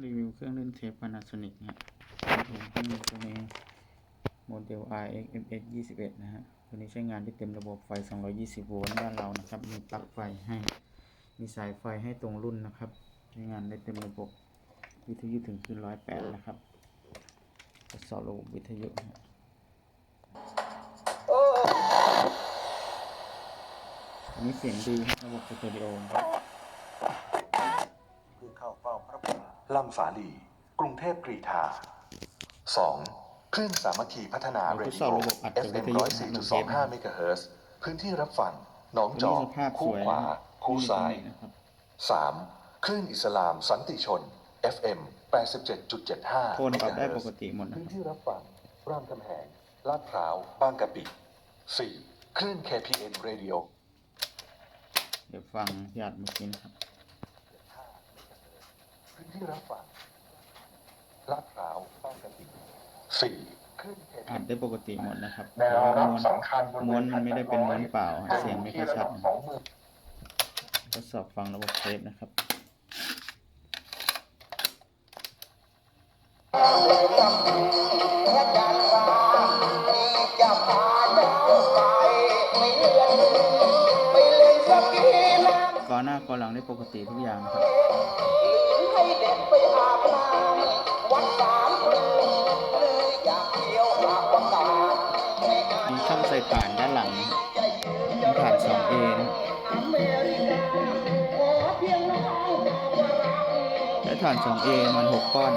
รีวิวเครื่องเล่นเทป Panasonic นะฮะผมเครื่องตัวนี้โมเดล RX MS 21 นะฮะ ตัวนี้ใช้งานได้เต็มระบบไฟ 220 โวลต์บ้านเรานะครับ มีปลั๊กไฟให้ มีสายไฟให้ตรงรุ่นนะครับ ใช้งานได้เต็มระบบ วิทยุถึงคืน108 นะครับ ทดสอบระบบวิทยุนะอันนี้เสียงดีครับระบบสเตอริโอ ลำสาลีกรุงเทพกรีธา 2. คลื่นสามัคคีพัฒนาเราเรทดดิสอบโอระบบอัดจากวิ FM ทยุนะ104.25เมกะเฮิรตซ์พื้นที่รับฟังหนองจอกตัวนี้สภาพสคู่วยขวานะครับคู่ซ้ายไม่มีตำหนินะครับ 3. คลื่นอิสลามสันติชน FM 87.75โทนปรับได้ปกติหมดนะพื้นครับที่รับฟังรามคำแหงลาดพร้าวบางกะปิ 4. คลื่น KPN Radio เดี๋ยวฟังหยาดเมื่อกี้นะครับ พื้นที่รับฟังลาดพร้าวบางกะปิ 4. คลื่นอ่าน KPN ได้ปกติหมดนะครับแนแต่วว่ารับม้วนสำคัญบริเวณม้วนมันไม่ได้เป็นม้วนเปล่าฮะเสียงไม่ค่อยชัดนะสองหมื่นทดสอบฟังระบบเทปนะครับก่อนหน้าก่อนหลังได้ปกติทุกอย่างครับ ผ่านด้านหลังผ่าน 2A นะอเมริกาขอเพียงน้องบอกว่ารักและถ่าน 2A มัน 6 ก้อน